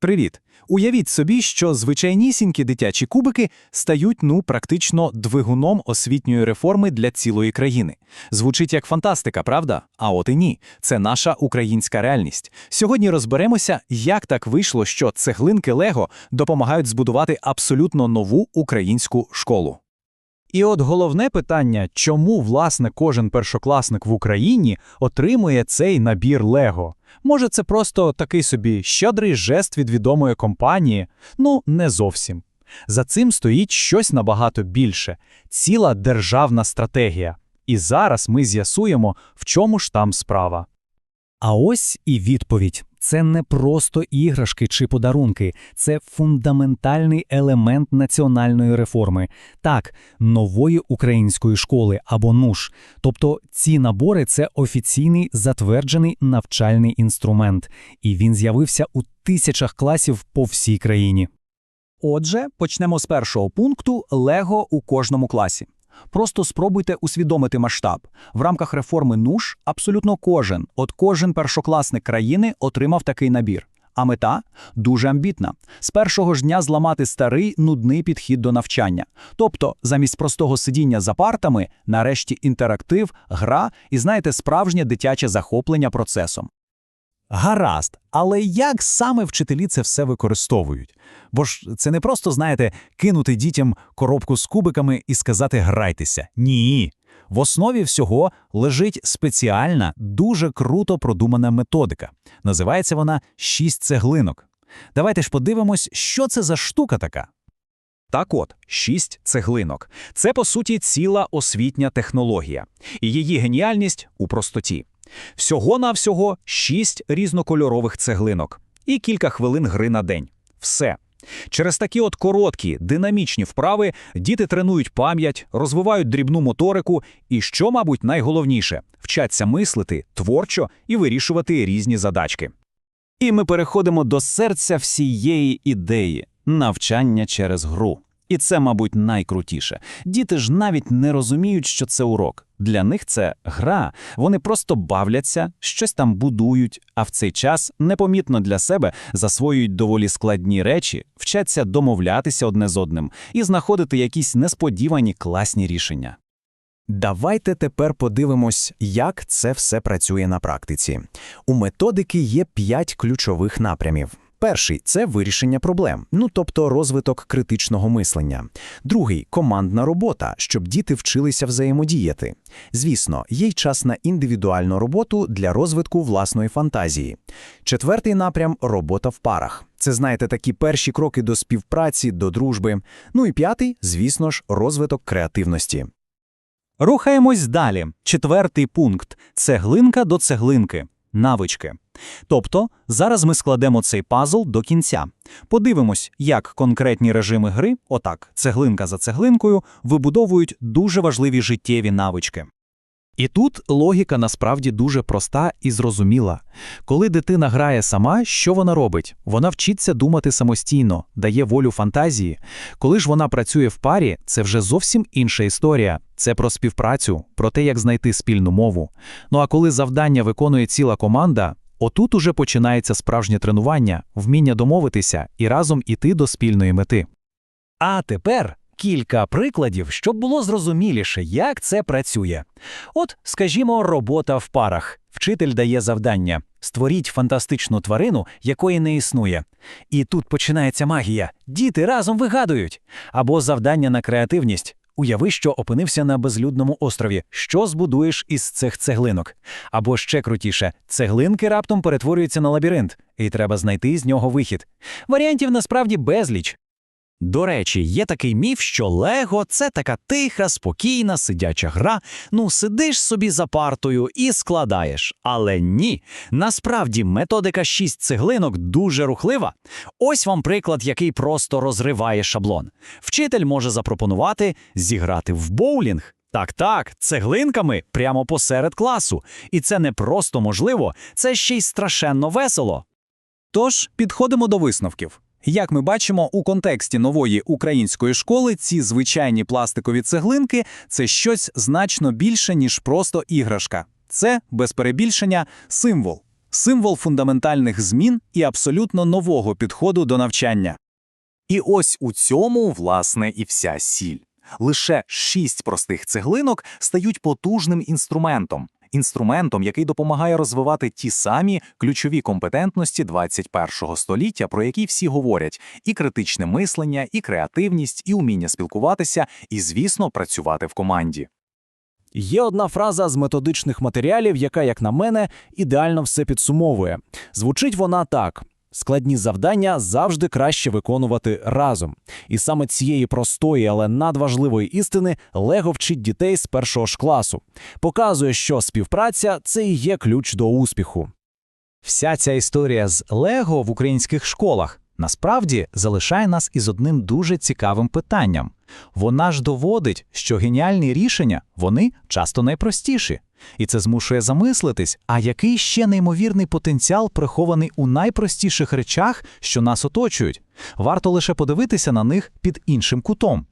Привіт! Уявіть собі, що звичайнісінькі дитячі кубики стають ну практично двигуном освітньої реформи для цілої країни. Звучить як фантастика, правда? А от і ні. Це наша українська реальність. Сьогодні розберемося, як так вийшло, що цеглинки Лего допомагають збудувати абсолютно нову українську школу. І от головне питання, чому, власне, кожен першокласник в Україні отримує цей набір Лего? Може, це просто такий собі щедрий жест від відомої компанії? Ну, не зовсім. За цим стоїть щось набагато більше ціла державна стратегія. І зараз ми з'ясуємо, в чому ж там справа. А ось і відповідь. Це не просто іграшки чи подарунки, це фундаментальний елемент національної реформи, так, нової української школи або НУШ. Тобто ці набори це офіційний затверджений навчальний інструмент, і він з'явився у тисячах класів по всій країні. Отже, почнемо з першого пункту Лего у кожному класі. Просто спробуйте усвідомити масштаб. В рамках реформи НУШ абсолютно кожен, от кожен першокласник країни отримав такий набір. А мета дуже амбітна з першого ж дня зламати старий нудний підхід до навчання. Тобто, замість простого сидіння за партами, нарешті інтерактив, гра і, знаєте, справжнє дитяче захоплення процесом. Гаразд, але як саме вчителі це все використовують? Бо ж це не просто, знаєте, кинути дітям коробку з кубиками і сказати грайтеся. Ні. В основі всього лежить спеціальна, дуже круто продумана методика. Називається вона «шість цеглинок. Давайте ж подивимось, що це за штука така. Так от, шість цеглинок. Це, по суті, ціла освітня технологія. І її геніальність у простоті. Всього-навсього шість різнокольорових цеглинок і кілька хвилин гри на день. Все. Через такі от короткі, динамічні вправи діти тренують пам'ять, розвивають дрібну моторику і, що, мабуть, найголовніше, вчаться мислити творчо і вирішувати різні задачки. І ми переходимо до серця всієї ідеї навчання через гру. І це, мабуть, найкрутіше. Діти ж навіть не розуміють, що це урок. Для них це гра. Вони просто бавляться, щось там будують, а в цей час непомітно для себе засвоюють доволі складні речі, вчаться домовлятися одне з одним і знаходити якісь несподівані класні рішення. Давайте тепер подивимось, як це все працює на практиці. У методики є п'ять ключових напрямів. Перший це вирішення проблем, ну тобто розвиток критичного мислення. Другий командна робота, щоб діти вчилися взаємодіяти. Звісно, є й час на індивідуальну роботу для розвитку власної фантазії. Четвертий напрям робота в парах. Це знаєте такі перші кроки до співпраці, до дружби. Ну і п'ятий, звісно ж, розвиток креативності. Рухаємось далі. Четвертий пункт цеглинка до цеглинки. Навички. Тобто зараз ми складемо цей пазл до кінця. Подивимось, як конкретні режими гри, отак, цеглинка за цеглинкою, вибудовують дуже важливі життєві навички. І тут логіка насправді дуже проста і зрозуміла. Коли дитина грає сама, що вона робить? Вона вчиться думати самостійно, дає волю фантазії. Коли ж вона працює в парі, це вже зовсім інша історія. Це про співпрацю, про те, як знайти спільну мову. Ну а коли завдання виконує ціла команда, отут уже починається справжнє тренування, вміння домовитися і разом іти до спільної мети. А тепер кілька прикладів, щоб було зрозуміліше, як це працює. От, скажімо, робота в парах. Вчитель дає завдання створіть фантастичну тварину, якої не існує. І тут починається магія. Діти разом вигадують. Або завдання на креативність. Уяви, що опинився на безлюдному острові. Що збудуєш із цих цеглинок? Або ще крутіше, цеглинки раптом перетворюються на лабіринт, і треба знайти з нього вихід. Варіантів насправді безліч. До речі, є такий міф, що Лего це така тиха, спокійна, сидяча гра. Ну, сидиш собі за партою і складаєш. Але ні. Насправді методика шість цеглинок дуже рухлива. Ось вам приклад, який просто розриває шаблон. Вчитель може запропонувати зіграти в боулінг. Так, так, цеглинками прямо посеред класу. І це не просто можливо, це ще й страшенно весело. Тож підходимо до висновків. Як ми бачимо, у контексті нової української школи ці звичайні пластикові цеглинки це щось значно більше, ніж просто іграшка. Це, без перебільшення, символ. Символ фундаментальних змін і абсолютно нового підходу до навчання. І ось у цьому, власне, і вся сіль. Лише шість простих цеглинок стають потужним інструментом. Інструментом, який допомагає розвивати ті самі ключові компетентності 21-го століття, про які всі говорять: і критичне мислення, і креативність, і уміння спілкуватися, і, звісно, працювати в команді. Є одна фраза з методичних матеріалів, яка, як на мене, ідеально все підсумовує. Звучить вона так: складні завдання завжди краще виконувати разом. І саме цієї простої, але надважливої істини Лего вчить дітей з першого ж класу. Показує, що співпраця це і є ключ до успіху. Вся ця історія з Лего в українських школах насправді залишає нас із одним дуже цікавим питанням. Вона ж доводить, що геніальні рішення вони часто найпростіші. І це змушує замислитись, а який ще неймовірний потенціал прихований у найпростіших речах, що нас оточують. Варто лише подивитися на них під іншим кутом.